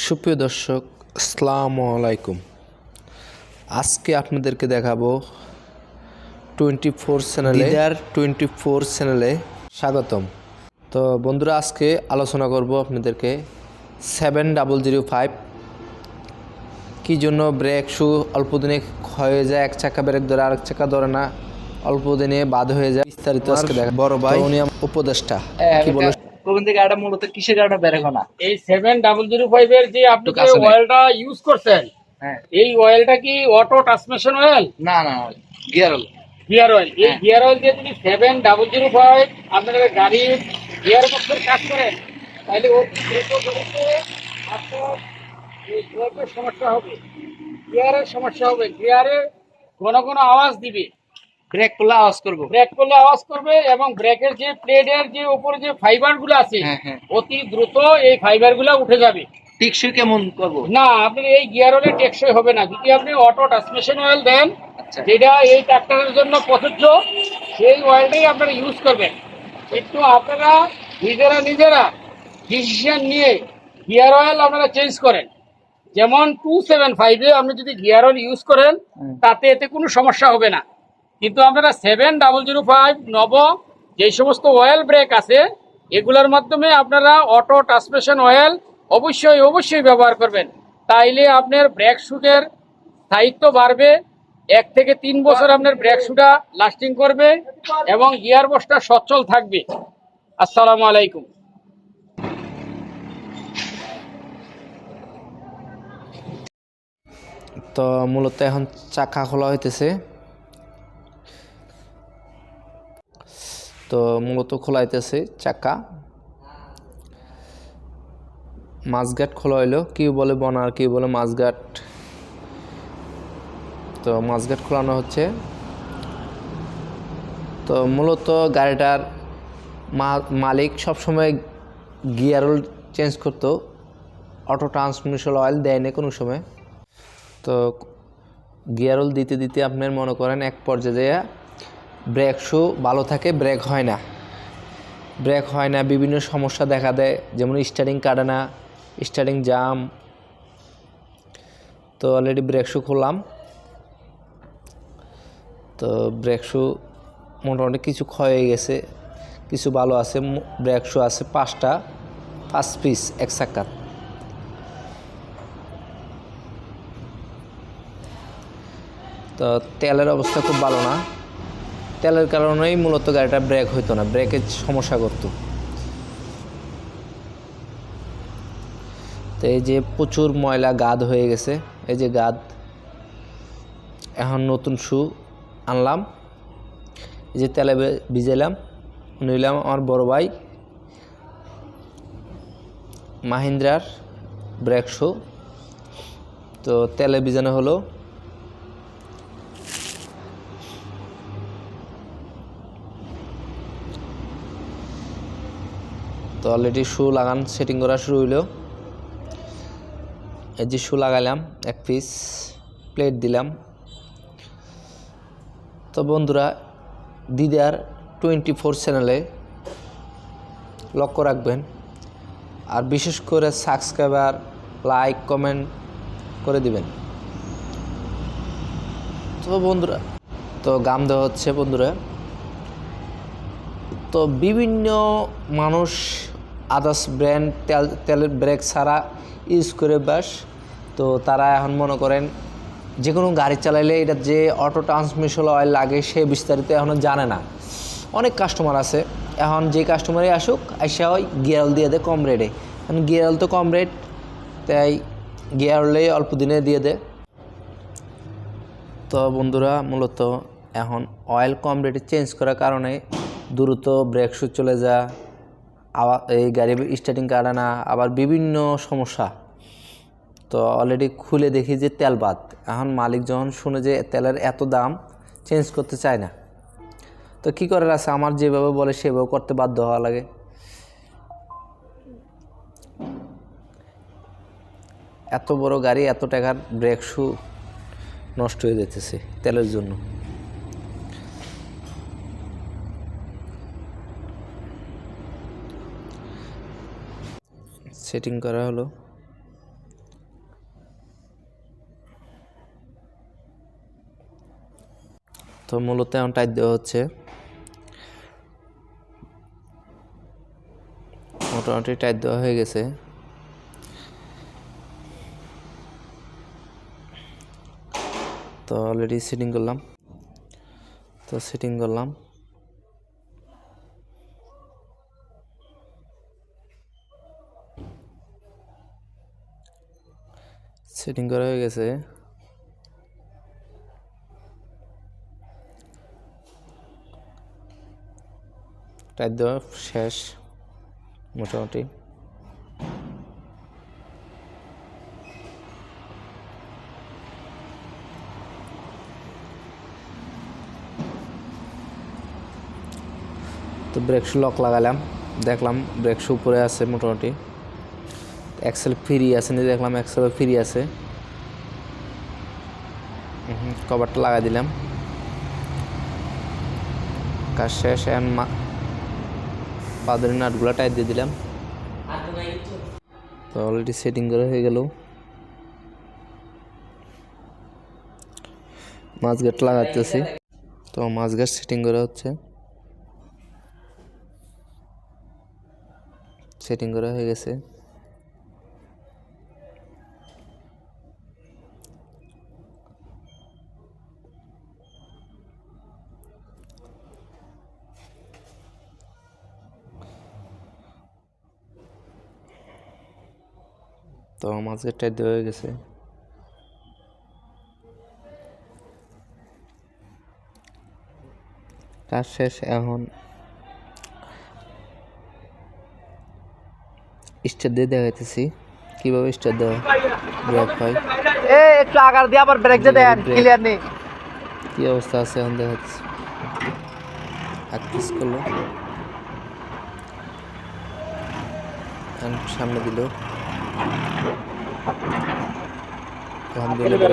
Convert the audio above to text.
সুপ্রিয় দর্শক আসসালামু আলাইকুম। আজকে আপনাদেরকে দেখাবো টোয়েন্টি ফোর চ্যানেলে দিদার টোয়েন্টি ফোর চ্যানেলে স্বাগতম। তো বন্ধুরা আজকে আলোচনা করব আপনাদেরকে সেভেন ডাবল জিরো ফাইভ। কী জন্য ব্রেক শু অল্প দিনে হয়ে যায় এক চাকা ব্রেক ধরে আরেক চাকা ধরে না অল্প দিনে বাদ হয়ে যায় বিস্তারিত আজকে দেখা বড় ভাই উনি উপদেষ্টা। কি বলে? গোবিন্দ গাড়িটা মূলত কিসের গাড়িটা বেরোবো না? এই সেভেন ডাবল জিরো ফাইভ এর যে আপনি। অয়েলটা ইউজ করছেন হ্যাঁ। এই অয়েলটা কি অটো ট্রান্সমিশন অয়েল না না গিয়ার হলো গিয়ার অয়েল এই হ্যাঁ। গিয়ার অয়েল দিয়ে যদি সেভেন ডাবল জিরো ফাইভ আপনাদের গাড়ির গিয়ার বক্সের কাজ করেন তাহলে আপনার সমস্যা হবে। গিয়ারের সমস্যা হবে। গিয়ারে ঘন ঘন আওয়াজ দিবে। ব্রেক করলে আওয়াজ করব। ব্রেক করলে আওয়াজ করবে এবং ব্রেকের যে প্লেটের যে উপরে যে ফাইবারগুলো আছে হ্যাঁ, হ্যাঁ। অতি দ্রুত এই ফাইবারগুলো উঠে যাবে। টিকসই কেমন করব? না আপনি এই গিয়ার অয়েলে টেকসই হবে না। যদি আপনি অটো ট্রান্সমিশন অয়েল দেন আচ্ছা। যেটা এই ট্রাক্টরের জন্য প্রযোজ্য সেই অয়েলটাই আপনারা ইউজ করবেন। একটু আপনারা নিজেরা নিজেরা ডিসিশন নিয়ে গিয়ার অয়েল আপনারা চেঞ্জ করেন। যেমন টু সেভেন ফাইভে আপনি যদি গিয়ার অয়েল ইউজ করেন তাতে এতে কোনো সমস্যা হবে না। কিন্তু আপনারা সেভেন ডাবল জিরো ফাইভ নব যেই সমস্ত অয়েল ব্রেক আছে, এগুলোর মাধ্যমে আপনারা অটো ট্রান্সমিশন অয়েল অবশ্যই অবশ্যই ব্যবহার করবেন। তাইলে আপনার ব্রেক শুটের স্থায়িত্ব বাড়বে, এক থেকে তিন বছর আপনার ব্রেক শুটা লাস্টিং করবে এবং গিয়ার বসটা সচ্ছল থাকবে। আসসালামু আলাইকুম। তো মূলত এখন চাকা খোলা হইতেছে। তো মূলত খোলা হইতেছে চাকা। মাছঘাট খোলা হইল কি বলে বনার কি বলে মাছঘাট। তো মাছঘাট খোলানো হচ্ছে। তো মূলত গাড়িটার মালিক সবসময় গিয়ার অয়েল চেঞ্জ করতো, অটো ট্রান্সমিশন অয়েল দেয়নি কোনো সময়। তো গিয়ার অয়েল দিতে দিতে আপনার মনে করেন এক পর্যায়ে ব্রেক শু ভালো থাকে, ব্রেক হয় না। ব্রেক হয় না, বিভিন্ন সমস্যা দেখা দেয়, যেমন স্টার্টিং কাটে না স্টার্টিং জাম তো অলরেডি ব্রেক শু খুললাম তো ব্রেক শু মোটামুটি কিছু ক্ষয় হয়ে গেছে, কিছু ভালো আছে ব্রেক শু আছে পাঁচটা, পাঁচ পিস এক চাকাত তো তেলের অবস্থা খুব ভালো না। তেলের কারণেই মূলত গাড়িটা ব্রেক হইতো না ব্রেকের সমস্যা করতো। তো এই যে প্রচুর ময়লা গাদ হয়ে গেছে, এই যে গাদ, এখন নতুন শু আনলাম, এই যে তেলে ভিজাইলাম, নিলাম আমার বড় ভাই, মাহিন্দ্রার ব্রেক শু। তো তেলে ভিজানো হলো। তো অলরেডি শু লাগান সেটিং করা শুরু হইল। এই যে শু লাগাইলাম, এক পিস প্লেট দিলাম। তো বন্ধুরা, দিদার টোয়েন্টি ফোর চ্যানেলে লক্ষ্য রাখবেন। আর বিশেষ করে সাবস্ক্রাইবার লাইক কমেন্ট করে দিবেন। তো বন্ধুরা, তো গাম দেওয়া হচ্ছে বন্ধুরা। তো বিভিন্ন মানুষ আদার্স ব্র্যান্ড তেল তেলের ব্রেক ছাড়া ইউজ করে বাস। তো তারা এখন মনে করেন যে কোনো গাড়ি চালাইলে এটা যে অটো ট্রান্সমিশন অয়েল লাগে সে বিস্তারিত এখনও জানে না। অনেক কাস্টমার আছে। এখন যে কাস্টমারই আসুক, আইসা ওই গিয়ারল দিয়ে দেয় কম রেটে এখন গিয়ারল তো কম রেট তাই গিয়ারলেই অল্প দিনে দিয়ে দেয় তো বন্ধুরা, মূলত এখন অয়েল কম রেটে চেঞ্জ করার কারণে দ্রুত ব্রেক শু চলে যা। আবার এই গাড়ি স্টার্টিং কাটে না আবার বিভিন্ন সমস্যা। তো অলরেডি খুলে দেখি যে তেল বাদ। এখন মালিক যখন শুনে যে তেলের এত দাম চেঞ্জ করতে চায় না। তো কী করার আছে? আমার যেভাবে বলে সেভাবে করতে বাধ্য হওয়া লাগে। এত বড় গাড়ি, এত টাকার ব্রেক শু নষ্ট হয়ে যেতেছে তেলের জন্য। সেটিং করা হলো। তো মূলত এমন টাইট দেওয়া হচ্ছে। মোটামুটি টাইট দেওয়া হয়ে গেছে। তো অলরেডি সেটিং করলাম। তো সেটিং করলাম। সেটিং করা হয়ে গেছে। টাইট দেওয়া, শেষ, মোটামুটি। তো ব্রেক লক লাগালাম, দেখলাম ব্রেক উপরে আছে মোটামুটি। এক্সেল ফ্রি আছে নি দেখলাম এক্সেল ফ্রি আছে। কভারটা লাগাই দিলাম। কাজ শেষ, এখন পাদরের নাটগুলো টাইট দিয়ে দিলাম। তো অলরেডি সেটিং করা হয়ে গেল। মাছ গেট লাগাতেছি তো মাছ গেট সেটিং করা হচ্ছে। সেটিং করা হয়ে গেছে। তো মাছের টাইট দেওয়া হয়ে গেছে। কাজ শেষ এখন স্টার দিয়ে দেখাইতেছি। কীভাবে স্টার দেওয়া ব্রেক হয়? এ একটু আগার দিয়ে আবার ব্রেক দিয়ে দেন ক্লিয়ার নেই। কি অবস্থা আছে এখন দেখাচ্ছি। আক্টিস করল। সামনে দিল। আলহামদুলিল্লাহ।